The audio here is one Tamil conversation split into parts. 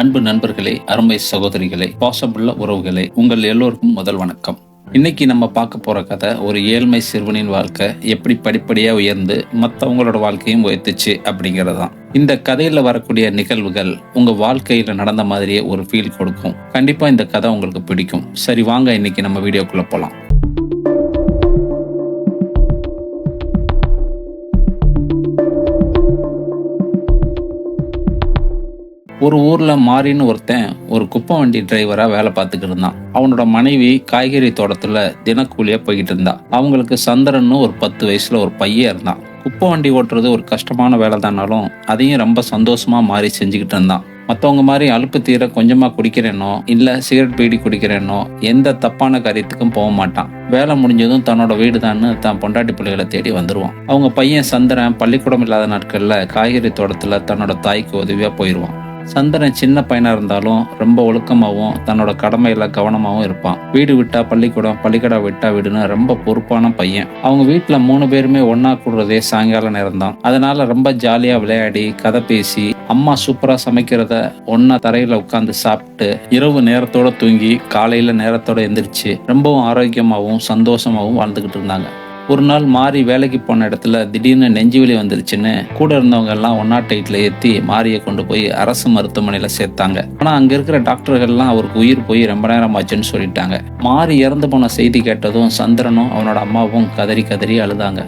அன்பு நண்பர்களே அருமை சகோதரிகளே பாசமுள்ள உறவுகளே உங்கள் எல்லோருக்கும் முதல் வணக்கம். இன்னைக்கு நம்ம பார்க்க போற கதை ஒரு ஏழ்மை சிறுவனின் வாழ்க்கை எப்படி படிப்படியா உயர்ந்து மற்றவங்களோட வாழ்க்கையும் உயர்த்துச்சு அப்படிங்கறதுதான். இந்த கதையில வரக்கூடிய நிகழ்வுகள் உங்க வாழ்க்கையில நடந்த மாதிரியே ஒரு ஃபீல் கொடுக்கும். கண்டிப்பா இந்த கதை உங்களுக்கு பிடிக்கும். சரி வாங்க இன்னைக்கு நம்ம வீடியோக்குள்ள போலாம். ஒரு ஊர்ல மாறின்னு ஒருத்தன் ஒரு குப்பை வண்டி டிரைவரா வேலை பார்த்துக்கிட்டு இருந்தான். அவனோட மனைவி காய்கறி தோட்டத்துல தினக்கூலியா போய்கிட்டு இருந்தா. அவங்களுக்கு சந்திரன்னு ஒரு பத்து வயசுல ஒரு பையன் இருந்தான். குப்பை வண்டி ஓட்டுறது ஒரு கஷ்டமான வேலை தானாலும் அதையும் ரொம்ப சந்தோஷமா மாறி செஞ்சுக்கிட்டு இருந்தான். மற்றவங்க மாதிரி அலுப்பு தீர கொஞ்சமாக குடிக்கிறேனோ இல்லை சிகரெட் பீடி குடிக்கிறேனோ எந்த தப்பான காரியத்துக்கும் போக மாட்டான். வேலை முடிஞ்சதும் தன்னோட வீடு தான் தான் பொண்டாட்டி பிள்ளைகளை தேடி வந்துடுவான் அவங்க பையன் சந்திரன் பள்ளிக்கூடம் இல்லாத நாட்களில் காய்கறி தோட்டத்தில் தன்னோட தாய்க்கு உதவியாக போயிடுவான் சந்திரன் சின்ன பையனாக இருந்தாலும் ரொம்ப ஒழுக்கமாகவும் தன்னோட கடமையில் கவனமாகவும் இருப்பான். வீடு விட்டா பள்ளிக்கூடம் பள்ளிக்கூடம் விட்டா வீடுன்னு ரொம்ப பொறுப்பான பையன். அவங்க வீட்டில் மூணு பேருமே ஒன்னா கூடுறதே சாயங்கால நேரம் தான் அதனால ரொம்ப ஜாலியாக விளையாடி கதை பேசி அம்மா சூப்பராக சமைக்கிறத ஒன்னா தரையில் உட்காந்து சாப்பிட்டு இரவு நேரத்தோட தூங்கி காலையில் நேரத்தோட எந்திரிச்சு ரொம்பவும் ஆரோக்கியமாகவும் சந்தோஷமாகவும் வாழ்ந்துக்கிட்டு இருந்தாங்க. ஒரு நாள் மாறி வேலைக்கு போன இடத்துல திடீர்னு நெஞ்சு வலி வந்துருச்சுன்னு கூட இருந்தவங்க எல்லாம் ஒன்னா டைட்ல ஏற்றி மாரியை கொண்டு போய் அரசு மருத்துவமனையில சேர்த்தாங்க. ஆனா அங்க இருக்கிற டாக்டர்கள்லாம் அவருக்கு உயிர் போய் ரொம்ப நேரம் ஆச்சுன்னு சொல்லிட்டாங்க. மாறி இறந்து போன செய்தி கேட்டதும் சந்திரனும் அவனோட அம்மாவும் கதறி கதறி அழுதாங்க.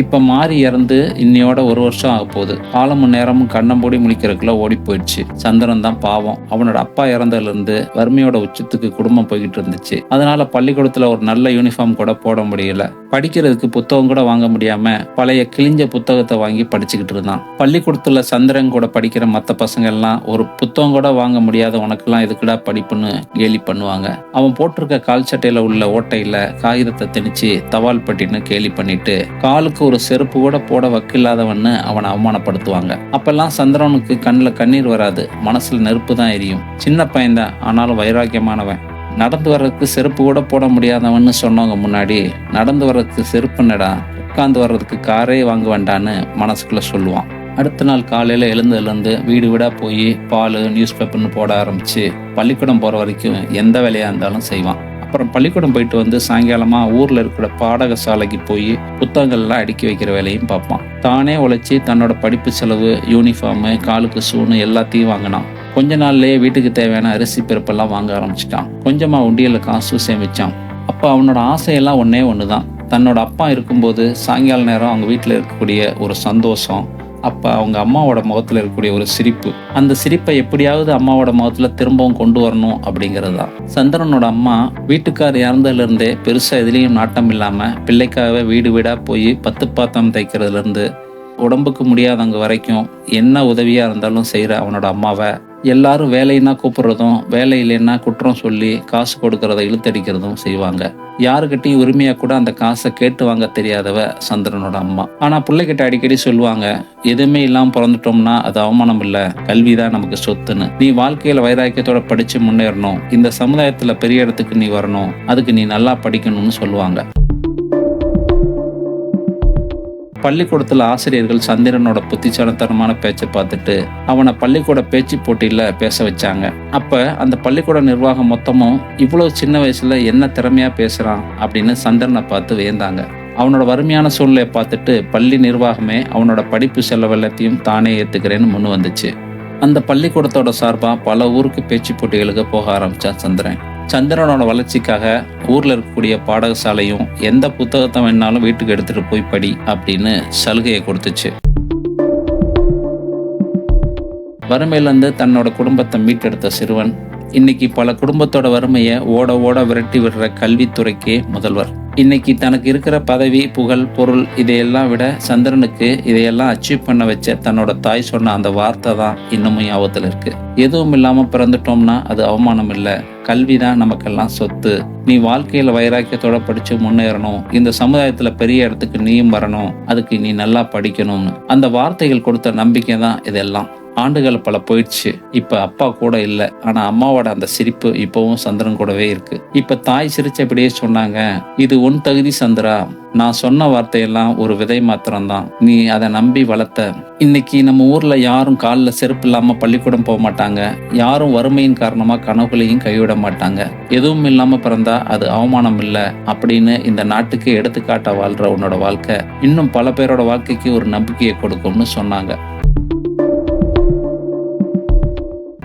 இப்போ மாறி இறந்து இன்னையோட ஒரு வருஷம் ஆக போகுது. காலமும் நேரமும் கண்ணம்பூடி முழிக்கிறதுக்குள்ள ஓடி போயிடுச்சு. சந்திரன் தான் பாவம். அவனோட அப்பா இறந்ததுல இருந்து வறுமையோட உச்சத்துக்கு குடும்பம் போய்கிட்டு இருந்துச்சு. அதனால பள்ளிக்கூடத்துல ஒரு நல்ல யூனிஃபார்ம் கூட போட முடியல. படிக்கிறதுக்கு புத்தகம் கூட வாங்க முடியாம பழைய கிழிஞ்ச புத்தகத்தை வாங்கி படிச்சுக்கிட்டு இருந்தான். பள்ளிக்கூடத்துல சந்திரன் கூட படிக்கிற மற்ற பசங்க எல்லாம் ஒரு புத்தகம் கூட வாங்க முடியாத உனக்கெல்லாம் எதுக்குடா படிப்புன்னு கேலி பண்ணுவாங்க. அவன் போட்டிருக்க கால் சட்டையில உள்ள ஓட்டையில காகிதத்தை திணிச்சு தவால் பட்டின்னு கேலி பண்ணிட்டு காலுக்கு ஒரு செருப்பு கூட போட வக்கில்லாதவன்னு அவனை அவமானப்படுத்துவாங்க. அப்பெல்லாம் சந்திரனுக்கு கண்ணில் கண்ணீர் வராது. மனசுல நெருப்பு தான் எரியும். சின்ன பையன்தான். ஆனாலும் வைராக்கியமானவன். நடந்து வர்றதுக்கு செருப்பு கூட போட முடியாதவன்னு சொன்னவங்க முன்னாடி நடந்து வர்றதுக்கு செருப்பு நடா உட்காந்து வர்றதுக்கு காரே வாங்க வேண்டான்னு மனசுக்குள்ள சொல்லுவான். அடுத்த நாள் காலையில எழுந்ததுலேருந்து வீடு வீடா போய் பால் நியூஸ் பேப்பர்னு போட ஆரம்பிச்சு பள்ளிக்கூடம் போற வரைக்கும் எந்த வேலையா இருந்தாலும் செய்வான். அப்புறம் பள்ளிக்கூடம் போயிட்டு வந்து சாயங்காலமாக ஊரில் இருக்கிற பாடகசாலைக்கு போய் புத்தகங்கள்லாம் அடுக்கி வைக்கிற வேலையும் பார்ப்பான். தானே உழைச்சி தன்னோட படிப்பு செலவு யூனிஃபார்மு காலுக்கு ஷூனு எல்லாத்தையும் வாங்கினான். கொஞ்ச நாள்லயே வீட்டுக்கு தேவையான அரிசி பருப்பெல்லாம் வாங்க ஆரம்பிச்சிட்டான். கொஞ்சமாக உண்டியல காசு சேமிச்சான். அப்போ அவனோட ஆசையெல்லாம் ஒன்றே ஒன்று தான் தன்னோட அப்பா இருக்கும்போது சாயங்கால நேரம் அவங்க வீட்டில் இருக்கக்கூடிய ஒரு சந்தோஷம் அப்போ அவங்க அம்மாவோட முகத்தில் இருக்கக்கூடிய ஒரு சிரிப்பு. அந்த சிரிப்பை எப்படியாவது அம்மாவோட முகத்தில் திரும்பவும் கொண்டு வரணும் அப்படிங்கிறது தான் சந்திரனோட அம்மா வீட்டுக்கார் இறந்ததுலேருந்தே பெருசாக எதுலேயும் நாட்டம் இல்லாமல் பிள்ளைக்காகவே வீடு வீடாக போய் பத்து பாத்தம் தைக்கிறதுலேருந்து உடம்புக்கு முடியாதவங்க வரைக்கும் என்ன உதவியாக இருந்தாலும் செய்கிற அவனோட அம்மாவை எல்லாரும் வேலைன்னா கூப்பிடுறதும் வேலை இல்லைன்னா குற்றம் சொல்லி காசு கொடுக்கறத இழுத்தடிக்கிறதும் செய்வாங்க. யாருக்கிட்டையும் உரிமையாக கூட அந்த காசை கேட்டு வாங்க தெரியாதவ சந்திரனோட அம்மா. ஆனால் பிள்ளைகிட்ட அடிக்கடி சொல்லுவாங்க எதுவுமே இல்லாம பிறந்துட்டோம்னா அது அவமானம் இல்லை. கல்வி தான் நமக்கு சொத்துன்னு. நீ வாழ்க்கையில் வைராக்கியத்தோட படித்து முன்னேறணும். இந்த சமுதாயத்தில் பெரிய இடத்துக்கு நீ வரணும். அதுக்கு நீ நல்லா படிக்கணும்னு சொல்லுவாங்க. பள்ளிக்கூடத்தில் ஆசிரியர்கள் சந்திரனோட புத்திசாலித்தனமான பேச்சை பார்த்துட்டு அவனை பள்ளிக்கூட பேச்சு போட்டியில் பேச வச்சாங்க. அப்போ அந்த பள்ளிக்கூட நிர்வாகம் மொத்தமும் இவ்வளோ சின்ன வயசில் என்ன திறமையாக பேசுகிறான் அப்படின்னு சந்திரனை பார்த்து வியந்தாங்க. அவனோட வறுமையான சூழ்நிலையை பார்த்துட்டு பள்ளி நிர்வாகமே அவனோட படிப்பு செலவு எல்லாத்தையும் தானே ஏற்றுக்கிறேன்னு முன் வந்துச்சு. அந்த பள்ளிக்கூடத்தோட சார்பாக பல ஊருக்கு பேச்சு போட்டிகளுக்கு போக ஆரம்பிச்சான் சந்திரன். சந்திரனோட வளர்ச்சிக்காக ஊர்ல இருக்கக்கூடிய பாடகசாலையும் எந்த புத்தகத்தை வேணாலும் வீட்டுக்கு எடுத்துட்டு போய் படி அப்படின்னு சலுகையை கொடுத்துச்சு. வறுமையிலேருந்து தன்னோட குடும்பத்தை மீட்டெடுத்த சிறுவன் இன்னைக்கு பல குடும்பத்தோட வறுமையை ஓட ஓட விரட்டி விடுற கல்வித்துறைக்கே முதல்வர். இன்னைக்கு தனக்கு இருக்கிற பதவி புகழ் பொருள் இதையெல்லாம் விட சந்திரனுக்கு இதையெல்லாம் அச்சீவ் பண்ண வச்ச தன்னோட தாய் சொன்ன அந்த வார்த்தை தான் இன்னமும் ஞாபகத்தில் இருக்கு. எதுவும் இல்லாம பிறந்துட்டோம்னா அது அவமானம் இல்லை. கல்வி தான் நமக்கெல்லாம் சொத்து. நீ வாழ்க்கையில வைராக்கியத்தோட படிச்சு முன்னேறணும். இந்த சமுதாயத்துல பெரிய இடத்துக்கு நீயும் வரணும். அதுக்கு நீ நல்லா படிக்கணும்னு. அந்த வார்த்தைகள் கொடுத்த நம்பிக்கை தான் இதெல்லாம். ஆண்டுகள் பல போயிடுச்சு. இப்ப அப்பா கூட இல்ல. ஆனா அம்மாவோட அந்த சிரிப்பு இப்பவும் சந்திரன் கூடவே இருக்கு. இப்ப தாய் சிரிச்சபடியே சொன்னாங்க இது உன் தகுதி சந்திரா. நான் சொன்ன வார்த்தையெல்லாம் ஒரு விதை மாத்திரம்தான். நீ அதை நம்பி வளர்த்த. இன்னைக்கு நம்ம ஊர்ல யாரும் காலில் செருப்பு இல்லாம பள்ளிக்கூடம் போக மாட்டாங்க. யாரும் வறுமையின் காரணமா கனவுகளையும் கைவிட மாட்டாங்க. எதுவும் இல்லாம பிறந்தா அது அவமானம் இல்லை. அப்படின்னு இந்த நாட்டுக்கு எடுத்துக்காட்ட வாழ்ற உன்னோட வாழ்க்கை. இன்னும் பல பேரோட வாழ்க்கைக்கு ஒரு நம்பிக்கையை கொடுக்கும்னு சொன்னாங்க.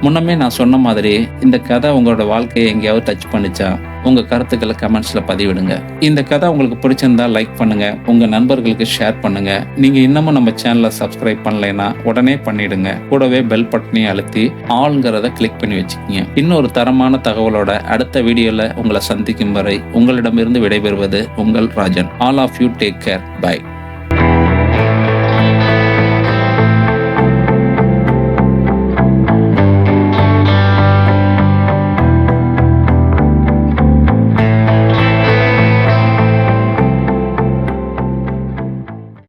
முன்னமே நான் சொன்ன மாதிரி இந்த கதை உங்களோட வாழ்க்கையை எங்கேயாவது டச் பண்ணுச்சா உங்க கருத்துக்களை கமெண்ட்ஸ்ல பதிவிடுங்க. இந்த கதை உங்களுக்கு பிடிச்சிருந்தா லைக் பண்ணுங்க உங்க நண்பர்களுக்கு ஷேர் பண்ணுங்க. நீங்க இன்னமும் நம்ம சேனலை சப்ஸ்கிரைப் பண்ணலைன்னா உடனே பண்ணிடுங்க. கூடவே பெல் பட்டனையும் அழுத்தி ஆளுங்கிறத கிளிக் பண்ணி வச்சுக்கோங்க. இன்னொரு தரமான தகவலோட அடுத்த வீடியோல உங்களை சந்திக்கும் வரை உங்களிடமிருந்து விடைபெறுவது உங்கள் Rajan. All of you take care bye